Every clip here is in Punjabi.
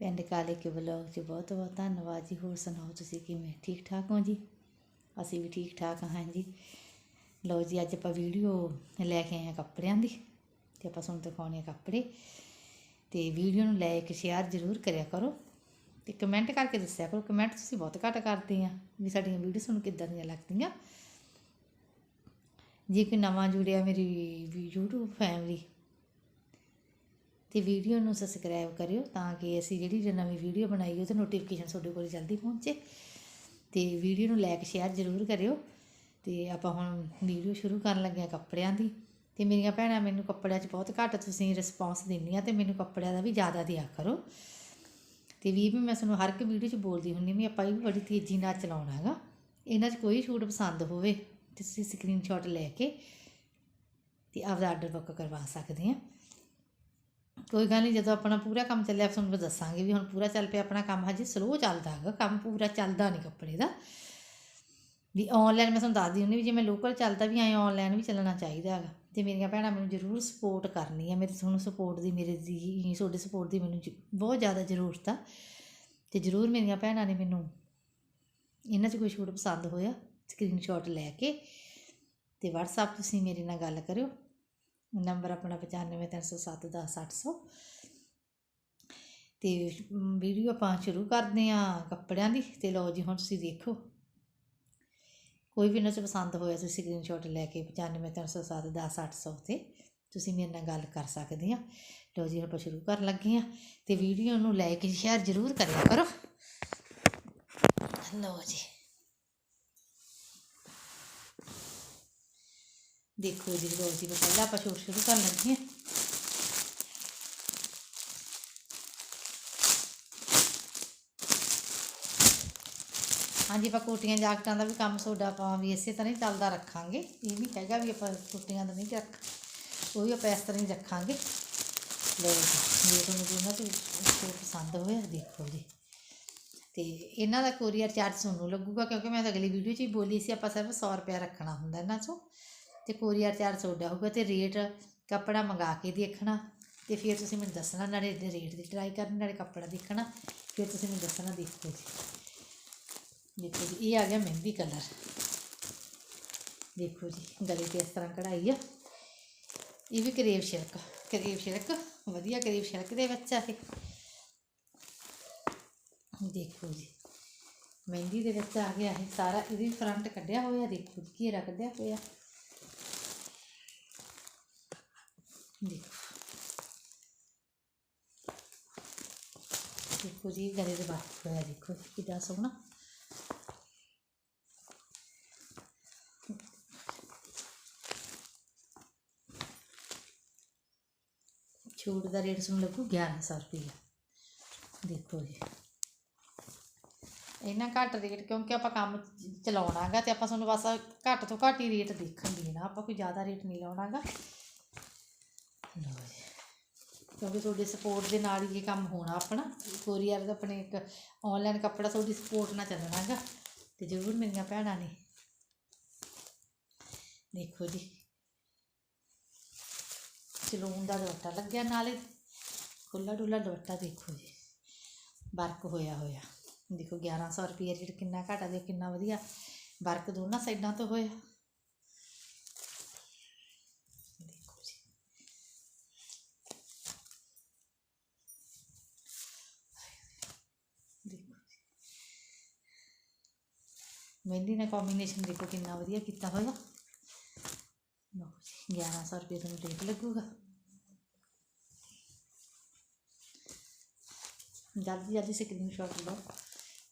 ਪਿੰਡ ਕਾਲੇ ਕੇ ਵਲੌਗ 'ਚ ਬਹੁਤ ਬਹੁਤ ਧੰਨਵਾਦ ਜੀ। ਹੋਰ ਸੁਣਾਓ ਤੁਸੀਂ ਕਿਵੇਂ? ਠੀਕ ਠਾਕ ਹੋ ਜੀ? ਅਸੀਂ ਵੀ ਠੀਕ ਠਾਕ ਹਾਂ ਜੀ। ਲਓ ਜੀ, ਅੱਜ ਆਪਾਂ ਵੀਡੀਓ ਲੈ ਕੇ ਆਏ ਹਾਂ ਕੱਪੜਿਆਂ ਦੀ ਤੇ ਆਪਾਂ ਤੁਹਾਨੂੰ ਦਿਖਾਉਣੇ ਆ ਕੱਪੜੇ। ਤੇ ਵੀਡੀਓ ਨੂੰ ਲਾਈਕ, ਸ਼ੇਅਰ ਜ਼ਰੂਰ ਕਰਿਆ ਕਰੋ ਤੇ ਕਮੈਂਟ ਕਰਕੇ ਦੱਸਿਆ ਕਰੋ। ਕਮੈਂਟ ਤੁਸੀਂ ਬਹੁਤ ਘੱਟ ਕਰਦੇ ਆ ਵੀ ਸਾਡੀਆਂ ਵੀਡੀਓ ਤੁਹਾਨੂੰ ਕਿੱਦਾਂ ਦੀਆਂ ਲੱਗਦੀਆਂ। ਜੇ ਕੋਈ ਨਵਾਂ ਜੁੜਿਆ ਮੇਰੀ ਵੀ YouTube ਫੈਮਿਲੀ ਅਤੇ ਵੀਡੀਓ ਨੂੰ ਸਬਸਕ੍ਰਾਈਬ ਕਰਿਓ ਤਾਂ ਕਿ ਅਸੀਂ ਜਿਹੜੀ ਜੋ ਨਵੀਂ ਵੀਡੀਓ ਬਣਾਈ ਉਹਦੇ ਨੋਟੀਫਿਕੇਸ਼ਨ ਤੁਹਾਡੇ ਕੋਲ ਜਲਦੀ ਪਹੁੰਚੇ। ਅਤੇ ਵੀਡੀਓ ਨੂੰ ਲਾਈਕ ਸ਼ੇਅਰ ਜ਼ਰੂਰ ਕਰਿਓ। ਅਤੇ ਆਪਾਂ ਹੁਣ ਵੀਡੀਓ ਸ਼ੁਰੂ ਕਰਨ ਲੱਗੇ ਹਾਂ ਕੱਪੜਿਆਂ ਦੀ। ਤੇ ਮੇਰੀਆਂ ਭੈਣਾਂ, ਮੈਨੂੰ ਕੱਪੜਿਆਂ 'ਚ ਬਹੁਤ ਘੱਟ ਤੁਸੀਂ ਰਿਸਪੌਂਸ ਦਿੰਦੀਆਂ ਤੇ ਮੈਨੂੰ ਕੱਪੜਿਆਂ ਦਾ ਵੀ ਜ਼ਿਆਦਾ ਦਿਆ ਕਰੋ। ਤੇ ਵੀ ਵੀ ਮੈਂ ਤੁਹਾਨੂੰ ਹਰ ਇੱਕ ਵੀਡੀਓ 'ਚ ਬੋਲਦੀ ਹੁੰਦੀ ਵੀ ਆਪਾਂ ਇਹ ਵੀ ਬੜੀ ਤੇਜ਼ੀ ਨਾਲ ਚਲਾਉਣਾ ਹੈਗਾ। ਇਹਨਾਂ 'ਚ ਕੋਈ ਛੂਟ ਪਸੰਦ ਹੋਵੇ, ਤੁਸੀਂ ਸਕਰੀਨਸ਼ਾਟ ਲੈ ਕੇ ਤੇ ਆਪਦਾ ਆਰਡਰ ਬੁੱਕ ਕਰਵਾ ਸਕਦੇ ਆ। ਕੋਈ ਗੱਲ ਨਹੀਂ, ਜਦੋਂ ਆਪਣਾ ਪੂਰਾ ਕੰਮ ਚੱਲਿਆ ਫਿਰ ਤੁਹਾਨੂੰ ਦੱਸਾਂਗੇ ਵੀ ਹੁਣ ਪੂਰਾ ਚੱਲ ਪਿਆ ਆਪਣਾ ਕੰਮ। ਹਜੇ ਸਲੋ ਚੱਲਦਾ ਹੈਗਾ ਕੰਮ, ਪੂਰਾ ਚੱਲਦਾ ਨਹੀਂ ਕੱਪੜੇ ਦਾ। ਵੀ ਆਨਲਾਈਨ ਮੈਂ ਤੁਹਾਨੂੰ ਦੱਸਦੀ ਹੁੰਦੀ ਵੀ ਜੇ ਮੈਂ ਲੋਕਲ ਚੱਲਦਾ ਵੀ, ਐਂ ਆਨਲਾਈਨ ਵੀ ਚੱਲਣਾ ਚਾਹੀਦਾ ਹੈਗਾ। ਤੇ ਮੇਰੀਆਂ ਭੈਣਾਂ ਮੈਨੂੰ ਜ਼ਰੂਰ ਸਪੋਰਟ ਕਰਨੀ ਆ। ਮੇਰੇ ਤੁਹਾਨੂੰ ਸਪੋਰਟ ਦੀ, ਮੇਰੇ ਦੀ, ਤੁਹਾਡੇ ਸਪੋਰਟ ਦੀ ਮੈਨੂੰ ਬਹੁਤ ਜ਼ਿਆਦਾ ਜ਼ਰੂਰਤ ਆ। ਤੇ ਜ਼ਰੂਰ ਮੇਰੀਆਂ ਭੈਣਾਂ ਨੇ ਮੈਨੂੰ ਇਹਨਾਂ 'ਚ ਕੋਈ ਛੂਟ ਪਸੰਦ ਹੋਇਆ ਸਕਰੀਨਸ਼ਾਟ ਲੈ ਕੇ। ਤੇ WhatsApp ਤੁਸੀਂ ਮੇਰੇ ਨਾਲ ਗੱਲ ਕਰਿਓ। ਨੰਬਰ ਆਪਣਾ 9530710800 ਤੇ ਮ, ਵੀਡੀਓ ਆਪਾਂ ਸ਼ੁਰੂ ਕਰਦੇ ਆ ਕੱਪੜਿਆਂ ਦੀ ਤੇ ਲਓ ਜੀ ਹੁਣ ਤੁਸੀਂ ਦੇਖੋ। ਕੋਈ ਵੀ ਇਹਨਾਂ 'ਚ ਪਸੰਦ ਹੋਇਆ ਤੁਸੀਂ ਸਕਰੀਨਸ਼ਾਟ ਲੈ ਕੇ 9530710800 ਤੇ ਤੁਸੀਂ ਮੇਰੇ ਨਾਲ ਗੱਲ ਕਰ ਸਕਦੇ ਆ ਲਓ ਜੀ ਹੁਣ ਆਪਾਂ ਸ਼ੁਰੂ ਕਰਨ ਲੱਗੇ ਆ ਤੇ ਵੀਡੀਓ ਨੂੰ ਲਾਈਕ ਸ਼ੇਅਰ ਜ਼ਰੂਰ ਕਰਿਆ ਕਰੋ। ਲਓ ਜੀ। ਦੇਖੋ ਜੀ, ਲਓ ਜੀ ਪਹਿਲਾਂ ਆਪਾਂ ਸ਼ੂਟ ਸ਼ੁਰੂ ਕਰ ਲੱਗੇ ਹਾਂ। ਹਾਂਜੀ, ਆਪਾਂ ਕੋਟੀਆਂ ਜਾਕਟਾਂ ਦਾ ਵੀ ਕੰਮ ਤੁਹਾਡਾ ਆਪਾਂ ਵੀ ਇਸੇ ਤਰ੍ਹਾਂ ਹੀ ਚੱਲਦਾ ਰੱਖਾਂਗੇ। ਇਹ ਨਹੀਂ ਹੈਗਾ ਵੀ ਆਪਾਂ ਕੋਟੀਆਂ ਦਾ ਨਹੀਂ ਰੱਖ ਉਹ ਵੀ ਆਪਾਂ ਇਸ ਤਰ੍ਹਾਂ ਹੀ ਰੱਖਾਂਗੇ ਲਓ ਜੀ ਜੇ ਤੁਹਾਨੂੰ ਕੋਈ ਇਹਨਾਂ ਤੋਂ ਪਸੰਦ ਹੋਇਆ, ਦੇਖੋ ਜੀ। ਤੇ ਇਹਨਾਂ ਦਾ ਕੋਰੀਅਰ ਚਾਰਜ ਤੁਹਾਨੂੰ ਲੱਗੂਗਾ, ਕਿਉਂਕਿ ਮੈਂ ਤਾਂ ਅਗਲੀ ਵੀਡੀਓ 'ਚ ਹੀ ਬੋਲੀ ਸੀ, ਆਪਾਂ ਸਿਰਫ 100 ਰੁਪਇਆ ਰੱਖਣਾ ਹੁੰਦਾ ਇਹਨਾਂ 'ਚੋਂ। ਤੇ ਕੋਰੀਅਰ ਚਾਰਜ ਤੁਹਾਡਾ ਹੋਊਗਾ ਤੇ ਰੇਟ ਕੱਪੜਾ ਮੰਗਾ ਕੇ ਦੇਖਣਾ ਤੇ ਫਿਰ ਤੁਸੀਂ ਮੈਨੂੰ ਦੱਸਣਾ, ਨਾਲੇ ਰੇਟ ਦੀ ਟਰਾਈ ਕਰਨੀ, ਨਾਲੇ ਕੱਪੜਾ ਦੇਖਣਾ, ਫਿਰ ਤੁਸੀਂ ਮੈਨੂੰ ਦੱਸਣਾ, ਦੇਖੋ ਜੀ। ਦੇਖੋ ਜੀ, ਇਹ ਆ ਗਿਆ ਮਹਿੰਦੀ ਕਲਰ। ਦੇਖੋ ਜੀ, ਗਲੇ ਤੇ ਇਸ ਤਰ੍ਹਾਂ ਕਢਾਈ ਆ। ਇਹ ਵੀ ਕਰੇਵ ਸ਼ਿਲਕ ਕਰੇਵ ਸ਼ਿਲਕ, ਵਧੀਆ ਕਰੇਵ ਸ਼ਿਲਕ ਦੇ ਵਿੱਚ ਆ ਇਹ। ਦੇਖੋ ਜੀ, ਮਹਿੰਦੀ ਦੇ ਵਿੱਚ ਆ ਗਿਆ ਇਹ, ਸਾਰਾ ਇਹਦੇ ਫਰੰਟ ਕੱਢਿਆ ਹੋਇਆ, ਦੇਖੋ ਜੀ, ਘੇਰਾ ਕੱਢਿਆ ਹੋਇਆ। ਦੇਖੋ ਦੇਖੋ ਜੀ ਗਲੇ ਦੇ ਬਾਹਰ ਹੋਇਆ ਦੇਖੋ ਜੀ ਕਿੰਨਾ ਸੋਹਣਾ ਛੂਟ ਦਾ ਰੇਟ ਤੁਹਾਨੂੰ ਲੱਗੂ 1100 ਰੁਪਏ ਦੇਖੋ ਜੀ ਇੰਨਾ ਘੱਟ ਰੇਟ ਕਿਉਂਕਿ ਆਪਾਂ ਕੰਮ ਚ- ਚਲਾਉਣਾਗਾ ਤੇ ਆਪਾਂ ਤੁਹਾਨੂੰ ਬਸ ਘੱਟ ਤੋਂ ਘੱਟ ਹੀ ਰੇਟ ਦੇਖਣ ਦੇਣਾ ਆਪਾਂ ਕੋਈ ਜ਼ਿਆਦਾ ਰੇਟ ਨਹੀਂ ਲਾਉਣਾਗਾ ਲਓ ਜੀ ਕਿਉਂਕਿ ਤੁਹਾਡੀ ਸਪੋਰਟ ਦੇ ਨਾਲ ਹੀ ਇਹ ਕੰਮ ਹੋਣਾ ਆਪਣਾ। ਕੋਰੀਅਰ ਦਾ ਆਪਣੇ ਇੱਕ ਆਨਲਾਈਨ ਕੱਪੜਾ ਤੁਹਾਡੀ ਸਪੋਰਟ ਨਾਲ ਚੱਲਣਾਗਾ। ਤੇ ਜ਼ਰੂਰ ਮੇਰੀਆਂ ਭੈਣਾਂ ਨੇ। ਦੇਖੋ ਜੀ। ਚਲੂਨ ਦਾ ਦੁਪੱਟਾ ਲੱਗਿਆ ਨਾਲੇ। ਖੁੱਲਾ ਡੁੱਲਾ ਦੁਪੱਟਾ ਦੇਖੋ ਜੀ। ਵਰਕ ਹੋਇਆ ਹੋਇਆ। ਦੇਖੋ 1100 ਰੁਪਏ ਰੇਟ ਕਿੰਨਾ ਘਟਾ ਦੇ ਕਿੰਨਾ ਵਧੀਆ। ਵਰਕ ਦੋਨਾਂ ਸਾਈਡਾਂ ਤੋਂ ਹੋਇਆ ਦੇਖੋ ਜੀ ਦੇਖੋ ਜੀ ਮਹਿੰਦੀ ਨਾਲ ਕੰਬੀਨੇਸ਼ਨ ਦੇਖੋ ਕਿੰਨਾ ਵਧੀਆ ਕੀਤਾ ਹੋਇਆ ਲਓ ਜੀ 1100 ਰੁਪਏ ਤੁਹਾਨੂੰ ਰੇਟ ਲੱਗੂਗਾ ਜਲਦੀ ਜਲਦੀ ਸਕਰੀਨਸ਼ਾਟ ਲਓ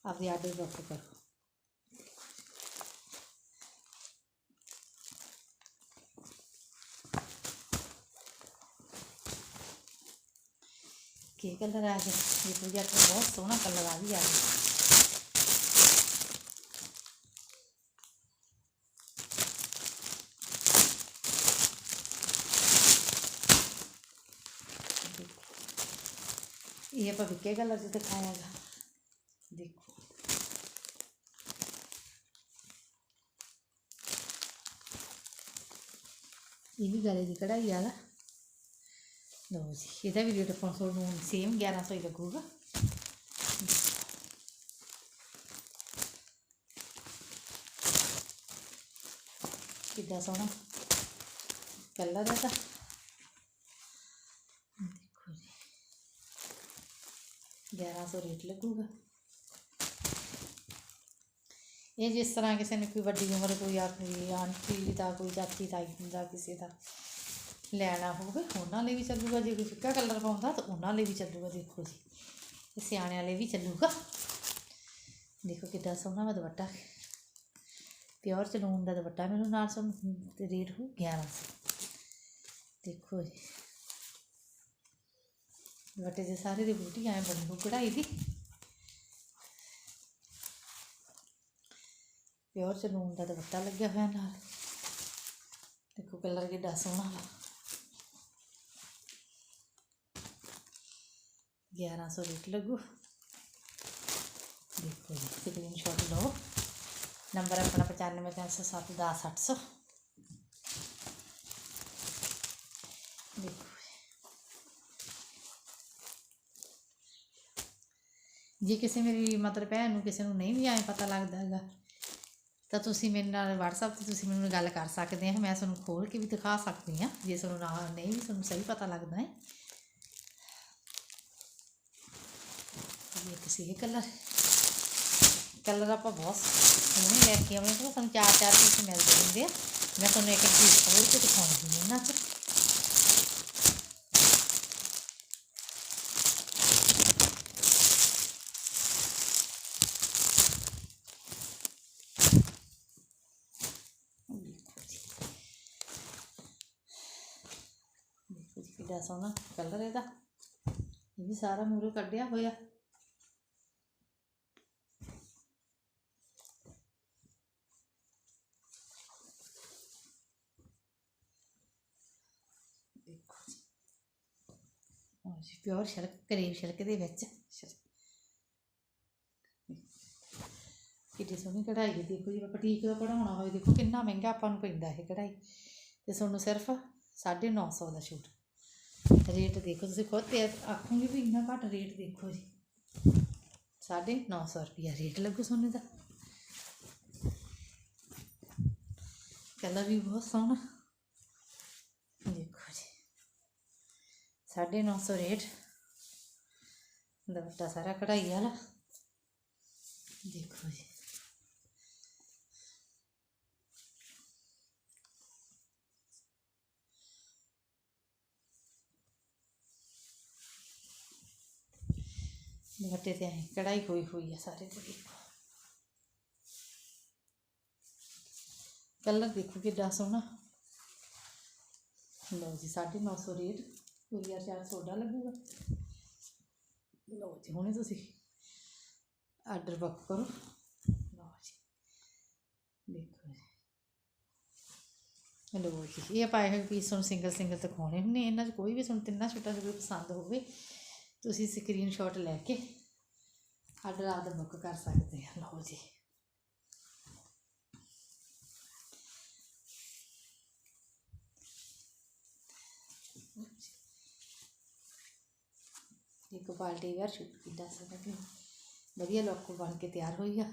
ਆਪਦੇ ਆਰਡਰ ਬੁੱਕ ਕਰੋ ਕੀ ਕਲਰ ਆ ਗਿਆ ਇਹ ਪ੍ਰੋਜੈਕਟ ਬਹੁਤ ਸੋਹਣਾ ਕਲਰ ਆ ਵੀ ਆ ਗਿਆ ਇਹ ਆਪਾਂ ਵਿਕੇ ਕਲਰ ਚ ਦਿਖਾਇਆ ਗਾ ਦੇਖੋ ਇਹ ਵੀ ਗਲੇ ਦੀ ਕਢਾਈ ਆ ਗਾ ਲਓ ਜੀ ਇਹਦਾ ਵੀ ਰੇਟ ਆਪਾਂ ਤੁਹਾਨੂੰ ਸੇਮ 1100 ਹੀ ਲੱਗੂਗਾ ਕਿੱਦਾਂ ਸੋਹਣਾ ਕਲਰ ਹੈ ਤਾਂ ਦੇਖੋ ਜੀ 1100 ਰੇਟ ਲੱਗੂਗਾ। ਇਹ ਜਿਸ ਤਰ੍ਹਾਂ ਕਿਸੇ ਨੇ ਕੋਈ ਵੱਡੀ ਉਮਰ, ਕੋਈ ਆਪਣੀ ਆਂਟੀ ਦਾ, ਕੋਈ ਚਾਚੀ ਤਾਈ ਦਾ ਕਿਸੇ ਦਾ ਲੈਣਾ ਹੋਵੇ ਉਹਨਾਂ ਲਈ ਵੀ ਚੱਲੂਗਾ। ਜੇ ਕੋਈ ਫਿੱਕਾ ਕਲਰ ਪਾਉਂਦਾ ਤਾਂ ਉਹਨਾਂ ਲਈ ਵੀ ਚੱਲੂਗਾ, ਦੇਖੋ ਜੀ। ਇਹ ਸਿਆਣਿਆਂ ਲਈ ਵੀ ਚੱਲੂਗਾ। ਦੇਖੋ ਕਿੱਡਾ ਸੋਹਣਾ ਵਾ ਦੁਪੱਟਾ। ਪਿਓਰ ਚਲੂਨ ਦਾ ਦੁਪੱਟਾ ਮੈਨੂੰ ਨਾਲ ਸਮ ਰੇਟ ਹੋ 1100 ਦੇਖੋ ਜੀ। ਦੁਪੱਟੇ ਦੇ ਸਾਰੇ ਦੀ ਬੂਟੀ ਐ ਬਣੀ ਕਢਾਈ ਦੀ। ਪਿਓਰ ਚਲੂਨ ਦਾ ਦੁਪੱਟਾ ਲੱਗਿਆ ਹੋਇਆ ਨਾਲ। ਦੇਖੋ ਕਲਰ ਕਿੱਡਾ ਸੋਹਣਾ ਵਾ। 1100 ਰੇਟ ਲੱਗੂ। ਦੇਖੋ ਜੀ ਸਕਰੀਨਸ਼ਾਟ ਲਓ। ਨੰਬਰ ਆਪਣਾ 9537 10 800 ਦੇਖੋ ਜੇ ਕਿਸੇ ਮੇਰੀ ਮਤਲਬ ਭੈਣ ਨੂੰ ਕਿਸੇ ਨੂੰ ਨਹੀਂ ਵੀ ਐਂ ਪਤਾ ਲੱਗਦਾ ਹੈਗਾ, ਤਾਂ ਤੁਸੀਂ ਮੇਰੇ ਨਾਲ WhatsApp ਤੇ ਤੁਸੀਂ ਮੈਨੂੰ ਗੱਲ ਕਰ ਸਕਦੇ ਆ। ਮੈਂ ਤੁਹਾਨੂੰ ਖੋਲ ਕੇ ਵੀ ਦਿਖਾ ਸਕਦੀ ਆ, ਜੇ ਤੁਹਾਨੂੰ ਨਾ ਨਹੀਂ ਵੀ ਤੁਹਾਨੂੰ ਸਹੀ ਪਤਾ ਲੱਗਦਾ ਹੈ। ਇਹ ਕਿਸੇ ਇਹ ਕਲਰ ਕਲਰ ਆਪਾਂ ਬਹੁਤ ਸੋਹਣੇ ਲੈ ਕੇ ਆਵੇਂ ਤਾਂ ਸਾਨੂੰ ਚਾਰ ਚਾਰ ਪੀਸ ਮਿਲਦੇ ਜਾਂਦੇ ਆ। ਮੈਂ ਤੁਹਾਨੂੰ ਇੱਕ ਇੱਕ ਪੀਸ ਖੋਲ ਕੇ ਦਿਖਾਉਂਦੀ ਹਾਂ ਇਹਨਾਂ 'ਚ ਦੇਖੋ ਜੀ ਦੇਖੋ ਜੀ ਕਿੱਡਾ ਸੋਹਣਾ ਕਲਰ ਇਹਦਾ। ਇਹ ਵੀ ਸਾਰਾ ਮੂਰੇ ਕੱਢਿਆ ਹੋਇਆ। ਪਿਓਰ ਸ਼ਰਕ ਕਰੀਬ ਸ਼ਰਕ ਦੇ ਵਿੱਚ। ਕਿੱਡੀ ਸੋਹਣੀ ਕਢਾਈ ਹੈ। ਦੇਖੋ ਜੀ, ਆਪਾਂ ਦਾ ਕਢਾਉਣਾ ਹੋਵੇ ਦੇਖੋ ਕਿੰਨਾ ਮਹਿੰਗਾ ਆਪਾਂ ਨੂੰ ਪੈਂਦਾ ਇਹ ਕਢਾਈ। ਤੇ ਤੁਹਾਨੂੰ ਸਿਰਫ 950 ਦਾ ਸ਼ੂਟ। ਰੇਟ ਦੇਖੋ, ਤੁਸੀਂ ਖੁਦ ਤੇ ਆਖੋਗੇ ਵੀ ਇੰਨਾ ਘੱਟ ਰੇਟ ਦੇਖੋ ਜੀ। 950 ਰੁਪਿਆ ਰੇਟ ਲੱਗੂ ਸੋਨੇ ਦਾ। ਕਲਰ ਵੀ ਬਹੁਤ ਸੋਹਣਾ। ਦੇਖੋ ਜੀ। 950 ਰੇਟ। ਦੁਪੱਟਾ ਸਾਰਾ ਕਢਾਈ ਵਾਲਾ। ਦੇਖੋ ਜੀ। ਦੁਪੱਟੇ ਤੇ ਐਂ ਕਢਾਈ ਹੋਈ ਹੋਈ ਆ ਸਾਰੇ ਤੇ ਕਲਰ ਦੇਖੋ ਕਿੱਡਾ ਸੋਹਣਾ। ਲਓ ਜੀ 950 ਰੇਟ। ਕੁਰੀਅਰ ਚਾਰਜ ਤੁਹਾਡਾ ਲੱਗੂਗਾ। ਲਓ ਜੀ, ਹੁਣੇ ਤੁਸੀਂ ਆਰਡਰ ਬੁੱਕ ਕਰੋ। ਲਓ ਜੀ, ਦੇਖੋ ਜੀ। ਲਓ ਜੀ, ਇਹ ਪਾਏ ਹੋਏ ਪੀਸ ਹੁਣ ਸਿੰਗਲ ਸਿੰਗਲ ਦਿਖਾਉਣੇ ਹੁੰਦੇ ਇਹਨਾਂ 'ਚ ਕੋਈ ਵੀ, ਤੁਹਾਨੂੰ ਤਿੰਨਾਂ ਛੋਟਾ ਜਿਹਾ ਕੋਈ ਪਸੰਦ ਹੋਵੇ ਤੁਸੀਂ ਸਕਰੀਨਸ਼ਾਟ ਲੈ ਕੇ ਆਰਡਰ ਆਦ ਬੁੱਕ ਕਰ ਸਕਦੇ ਆ। ਲਓ ਜੀ। ਇੱਕ ਬਾਲਟੀ ਵਾਰ ਸ਼ੂਟ ਕੀਤਾ ਸਕਦੇ ਵਧੀਆ ਲੋਕ ਬਣ ਕੇ ਤਿਆਰ ਹੋਈ ਆ।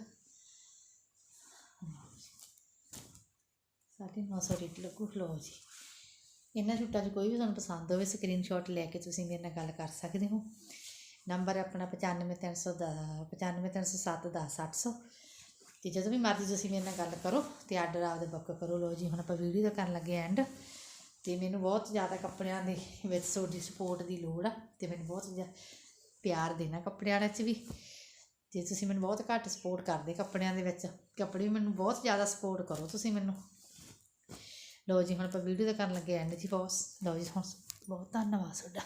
ਸਾਢੇ ਨੌ ਸੌ ਰੇਟ ਲੱਗੂ। ਲਓ ਜੀ। ਇਹਨਾਂ ਛੁੱਟਾਂ 'ਚ ਕੋਈ ਵੀ ਤੁਹਾਨੂੰ ਪਸੰਦ ਹੋਵੇ ਸਕਰੀਨਸ਼ਾਟ ਲੈ ਕੇ ਤੁਸੀਂ ਮੇਰੇ ਨਾਲ ਗੱਲ ਕਰ ਸਕਦੇ ਹੋ। ਨੰਬਰ ਆਪਣਾ 95300 ਦਾ 95307 10 800 ਤੇ ਜਦੋਂ ਵੀ ਮਰਜ਼ੀ ਤੁਸੀਂ ਮੇਰੇ ਨਾਲ ਗੱਲ ਕਰੋ ਤੇ ਆਰਡਰ ਆਪਦੇ ਬੁੱਕ ਕਰੋ। ਲਓ ਜੀ, ਹੁਣ ਆਪਾਂ ਵੀਡੀਓ ਦਾ ਕਰਨ ਲੱਗੇ ਐਂਡ ਤੇ ਮੈਨੂੰ ਬਹੁਤ ਜ਼ਿਆਦਾ ਕੱਪੜਿਆਂ ਦੇ ਵਿੱਚ ਤੁਹਾਡੀ ਸਪੋਰਟ ਦੀ ਲੋੜ ਆ ਤੇ ਮੈਨੂੰ ਬਹੁਤ ਜ਼ਿਆਦਾ ਪਿਆਰ ਦੇਣਾ ਕੱਪੜਿਆਂ ਵਿੱਚ ਵੀ। ਤੇ ਤੁਸੀਂ ਮੈਨੂੰ ਬਹੁਤ ਘੱਟ ਸਪੋਰਟ ਕਰਦੇ ਕੱਪੜਿਆਂ ਦੇ ਵਿੱਚ। ਕੱਪੜੇ ਵੀ ਮੈਨੂੰ ਬਹੁਤ ਜ਼ਿਆਦਾ ਸਪੋਰਟ ਕਰੋ ਤੁਸੀਂ ਮੈਨੂੰ। ਲਓ ਜੀ, ਹੁਣ ਆਪਾਂ ਵੀਡੀਓ ਦਾ ਕਰਨ ਲੱਗੇ ਐਂਡ ਜੀ ਬੌਸ ਲਓ ਜੀ, ਹੁਣ ਬਹੁਤ ਧੰਨਵਾਦ ਤੁਹਾਡਾ।